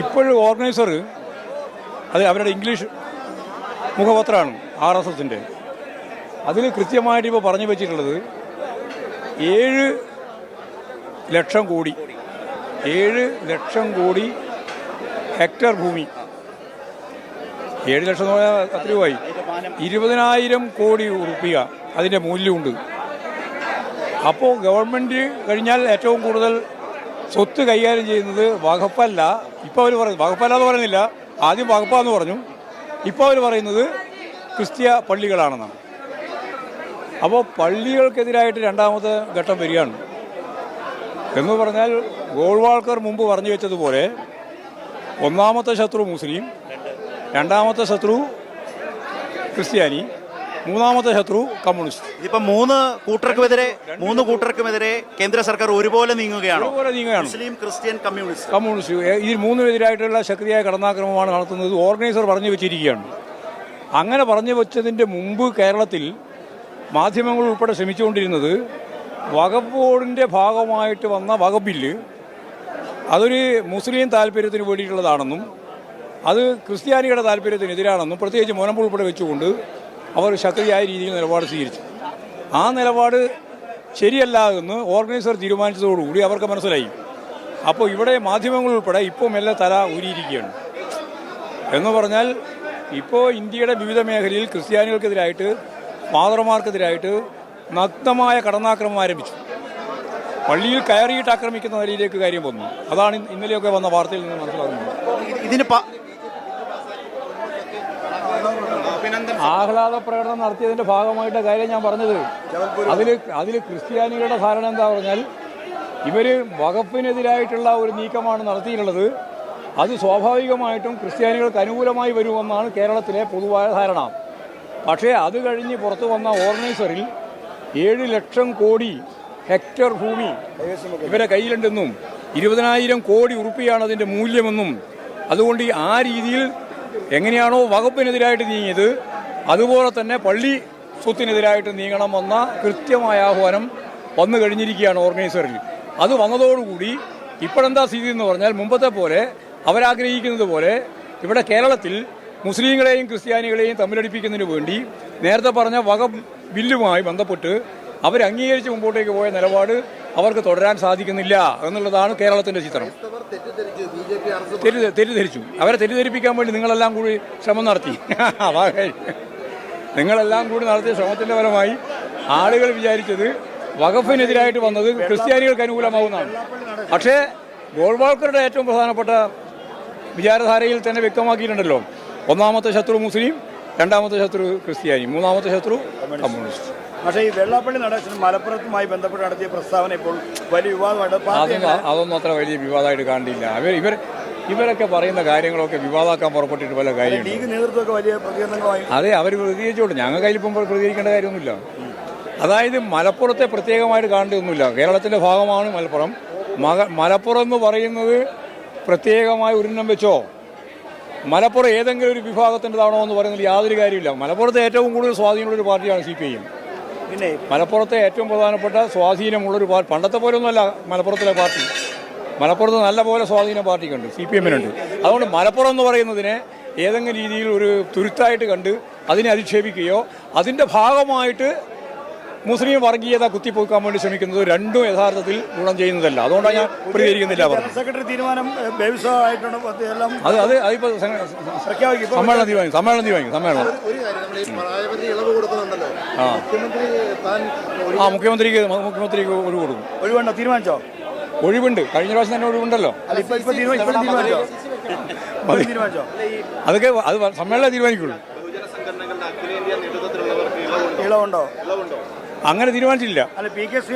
ഇപ്പോഴും ഓർഗനൈസർ അത് അവരുടെ ഇംഗ്ലീഷ് മുഖപത്രമാണ് ആർ എസ് എസിന്റെ. അതിൽ കൃത്യമായിട്ട് ഇപ്പോൾ പറഞ്ഞു വെച്ചിട്ടുള്ളത് ഏഴ് ലക്ഷം കോടി ഏഴ് ലക്ഷം കോടി ഹെക്ടർ ഭൂമി. ഏഴ് ലക്ഷം എന്ന് പറഞ്ഞാൽ അത്ര രൂപയായി ഇരുപതിനായിരം കോടി റുപ്യ അതിന്റെ മൂല്യമുണ്ട്. അപ്പോൾ ഗവൺമെന്റ് കഴിഞ്ഞാൽ ഏറ്റവും കൂടുതൽ സ്വത്ത് കൈകാര്യം ചെയ്യുന്നത് വകുപ്പല്ല ഇപ്പോൾ അവർ പറയുന്നത് വകുപ്പല്ല എന്ന് പറയുന്നില്ല. ആദ്യം വകുപ്പാന്ന് പറഞ്ഞു. ഇപ്പോൾ അവർ പറയുന്നത് ക്രിസ്ത്യ പള്ളികളാണെന്നാണ്. അപ്പോൾ പള്ളികൾക്കെതിരായിട്ട് രണ്ടാമത്തെ ഘട്ടം വരികയാണ്. എന്ന് പറഞ്ഞാൽ ഗോൾവാൾക്കർ മുമ്പ് പറഞ്ഞു വെച്ചതുപോലെ ഒന്നാമത്തെ ശത്രു മുസ്ലിം രണ്ടാമത്തെ ശത്രു ക്രിസ്ത്യാനി. മൂന്നാമത്തെ ശത്രു കമ്മ്യൂണിസ്റ്റ്. ഇതിപ്പോ മൂന്ന് കൂട്ടർക്കുമെതിരെ മൂന്ന് കൂട്ടർക്കുമെതിരെ കേന്ദ്ര സർക്കാർ ഒരുപോലെ നീങ്ങുകയാണോ. Muslim Christian Communist. കമ്മ്യൂണിസ്റ്റ്. ഈ മൂന്നിനെതിരായിട്ടുള്ള ശക്തിയായ കടന്നാക്രമമാണ് നടത്തുന്നത്. ഓർഗനൈസർ പറഞ്ഞു വെച്ചിരിക്കുകയാണ്. അങ്ങനെ പറഞ്ഞു വെച്ചതിന്റെ മുമ്പ് കേരളത്തിൽ മാധ്യമങ്ങൾ ഉൾപ്പെടെ ശ്രമിച്ചുകൊണ്ടിരുന്നത് വഖഫ് ബോർഡിന്റെ ഭാഗമായിട്ട് വന്ന വകബില്ല് അതൊരു മുസ്ലിം താല്പര്യത്തിന് വേണ്ടിയിട്ടുള്ളതാണെന്നും അത് ക്രിസ്ത്യാനികളുടെ താല്പര്യത്തിനെതിരാണെന്നും പ്രത്യേകിച്ച് മുനമ്പ് ഉൾപ്പെടെ വെച്ചുകൊണ്ട് അവർ ശക്തിയായ രീതിയിൽ നിലപാട് സ്വീകരിച്ചു. ആ നിലപാട് ശരിയല്ല എന്ന് ഓർഗനൈസർ തീരുമാനിച്ചതോടുകൂടി അവർക്ക് മനസ്സിലായി. അപ്പോൾ ഇവിടെ മാധ്യമങ്ങൾ ഉൾപ്പെടെ ഇപ്പോൾ മെല്ലെ തല ഊരിയിരിക്കുകയാണ്. എന്ന് പറഞ്ഞാൽ ഇപ്പോൾ ഇന്ത്യയുടെ വിവിധ മേഖലയിൽ ക്രിസ്ത്യാനികൾക്കെതിരായിട്ട് ഫാദർമാർക്കെതിരായിട്ട് നഗ്നമായ കടന്നാക്രമം ആരംഭിച്ചു. പള്ളിയിൽ കയറിയിട്ട് ആക്രമിക്കുന്ന നിലയിലേക്ക് കാര്യം വന്നു. അതാണ് ഇന്ന് ഇന്നലെയൊക്കെ വന്ന വാർത്തയിൽ നിന്ന് മനസ്സിലാകുന്നത്. ഇതിന് പ- ആഹ്ലാദ പ്രകടനം നടത്തിയതിന്റെ ഭാഗമായിട്ട് കാര്യം ഞാൻ പറഞ്ഞത്. അതിൽ അതിൽ ക്രിസ്ത്യാനികളുടെ ധാരണ എന്താ പറഞ്ഞാൽ ഇവർ വകുപ്പിനെതിരായിട്ടുള്ള ഒരു നീക്കമാണ് നടത്തിയിട്ടുള്ളത്. അത് സ്വാഭാവികമായിട്ടും ക്രിസ്ത്യാനികൾക്ക് അനുകൂലമായി വരുമെന്നാണ് കേരളത്തിലെ പൊതുവായ ധാരണ. പക്ഷേ അത് കഴിഞ്ഞ് പുറത്തു വന്ന ഓർഗനൈസറിൽ ഏഴ് ലക്ഷം കോടി ഹെക്ടർ ഭൂമി ഇവരെ കയ്യിലുണ്ടെന്നും ഇരുപതിനായിരം കോടി ഉറുപ്പിയാണ് അതിന്റെ മൂല്യമെന്നും. അതുകൊണ്ട് ആ രീതിയിൽ എങ്ങനെയാണോ വകുപ്പിനെതിരായിട്ട് നീങ്ങിയത് അതുപോലെ തന്നെ പള്ളി സ്വത്തിനെതിരായിട്ട് നീങ്ങണമെന്ന കൃത്യമായ ആഹ്വാനം വന്നു കഴിഞ്ഞിരിക്കുകയാണ് ഓർഗനൈസറിൽ. അത് വന്നതോടുകൂടി ഇപ്പോഴെന്താ സ്ഥിതി എന്ന് പറഞ്ഞാൽ മുമ്പത്തെ പോലെ അവരാഗ്രഹിക്കുന്നത് പോലെ ഇവിടെ കേരളത്തിൽ മുസ്ലിങ്ങളെയും ക്രിസ്ത്യാനികളെയും തമ്മിലടിപ്പിക്കുന്നതിന് വേണ്ടി നേരത്തെ പറഞ്ഞ വക ബില്ലുമായി ബന്ധപ്പെട്ട് അവർ അംഗീകരിച്ച് മുമ്പോട്ടേക്ക് പോയ നിലപാട് അവർക്ക് തുടരാൻ സാധിക്കുന്നില്ല എന്നുള്ളതാണ് കേരളത്തിന്റെ ചിത്രം. തെറ്റി തെറ്റിദ്ധരിച്ചു. അവരെ തെറ്റിദ്ധരിപ്പിക്കാൻ വേണ്ടി നിങ്ങളെല്ലാം കൂടി ശ്രമം നടത്തി. അതാ. നിങ്ങളെല്ലാം കൂടി നടത്തിയ ശ്രമത്തിന്റെ ഫലമായി ആളുകൾ വിചാരിച്ചത് വകഫിനെതിരായിട്ട് വന്നത് ക്രിസ്ത്യാനികൾക്ക് അനുകൂലമാവുന്നതാണ്. പക്ഷേ ഗോൾവാൾക്കറുടെ ഏറ്റവും പ്രധാനപ്പെട്ട വിചാരധാരയിൽ തന്നെ വ്യക്തമാക്കിയിട്ടുണ്ടല്ലോ. ഒന്നാമത്തെ ശത്രു മുസ്ലിം രണ്ടാമത്തെ ശത്രു ക്രിസ്ത്യാനി മൂന്നാമത്തെ ശത്രു കമ്മ്യൂണിസ്റ്റ്. പക്ഷേ ഈ വെള്ളാപ്പള്ളി നടേശൻ മലപ്പുറത്തുമായി ബന്ധപ്പെട്ട് നടത്തിയ പ്രസ്താവന ഇപ്പോൾ വലിയ വിവാദമായിട്ട് അതൊന്നും അത്ര വലിയ വിവാദമായിട്ട് കാണില്ല അവർ ഇവർ ഇവരൊക്കെ പറയുന്ന കാര്യങ്ങളൊക്കെ വിവാദമാക്കാൻ പുറപ്പെട്ടിട്ട് പല കാര്യങ്ങളും അതെ അവർ പ്രതികരിച്ചോട്ടെ ഞങ്ങൾ കയ്യിലിപ്പം പ്രതികരിക്കേണ്ട കാര്യമൊന്നുമില്ല. അതായത് മലപ്പുറത്തെ പ്രത്യേകമായിട്ട് കാണേണ്ടതൊന്നുമില്ല. കേരളത്തിന്റെ ഭാഗമാണ് മലപ്പുറം. മക മലപ്പുറം എന്ന് പറയുന്നത് പ്രത്യേകമായി ഉരുണം വെച്ചോ? മലപ്പുറം ഏതെങ്കിലും ഒരു വിഭാഗത്തിന്റെതാണോ എന്ന് പറയുന്നതിൽ യാതൊരു കാര്യമില്ല. മലപ്പുറത്തെ ഏറ്റവും കൂടുതൽ സ്വാധീനമുള്ള ഒരു പാർട്ടിയാണ് സി പി ഐ എം പിന്നെ? മലപ്പുറത്തെ ഏറ്റവും പ്രധാനപ്പെട്ട സ്വാധീനമുള്ളൊരു പാർട്ടി പണ്ടത്തെ പോലൊന്നുമല്ല മലപ്പുറത്തിലെ പാർട്ടി. മലപ്പുറത്ത് നല്ല പോലെ സ്വാധീന പാർട്ടിക്കുണ്ട് സി പി എമ്മിനുണ്ട്. അതുകൊണ്ട് മലപ്പുറം എന്ന് പറയുന്നതിനെ ഏതെങ്കിലും രീതിയിൽ ഒരു തുരുത്തായിട്ട് കണ്ട് അതിനെ അധിക്ഷേപിക്കുകയോ അതിന്റെ ഭാഗമായിട്ട് മുസ്ലിം വർഗീയത കുത്തിപ്പോക്കാൻ വേണ്ടി ശ്രമിക്കുന്നത് രണ്ടും യഥാർത്ഥത്തിൽ ഗുണം ചെയ്യുന്നതല്ല. അതുകൊണ്ടാണ് ഞാൻ പ്രതികരിക്കുന്നില്ല സെക്രട്ടറി തീരുമാനം അത് അത് സമ്മേളനം തീരുമാനിക്കും സമ്മേളനം തീരുമാനിക്കും സമ്മേളനം. ഒരു കാര്യം നമ്മൾ ഈ പ്രായപരിധി ഇളവ് കൊടുക്കുന്നുണ്ടല്ലോ. ആ. മുഖ്യമന്ത്രി താൻ ആ മുഖ്യമന്ത്രിക്ക് മുഖ്യമന്ത്രിക്ക് ഒഴിവ് കൊടുക്കും. ഒഴിവുണ്ടോ തീരുമാനിച്ചോ? ഒഴിവുണ്ട്. കഴിഞ്ഞ പ്രാവശ്യം തന്നെ ഒഴിവുണ്ടല്ലോ. അതൊക്കെ അത് സമ്മേളനം തീരുമാനിക്കുള്ളൂ. ഇളവുണ്ടോ? അങ്ങനെ തീരുമാനിച്ചില്ല അല്ല പി കെ ശ്രീ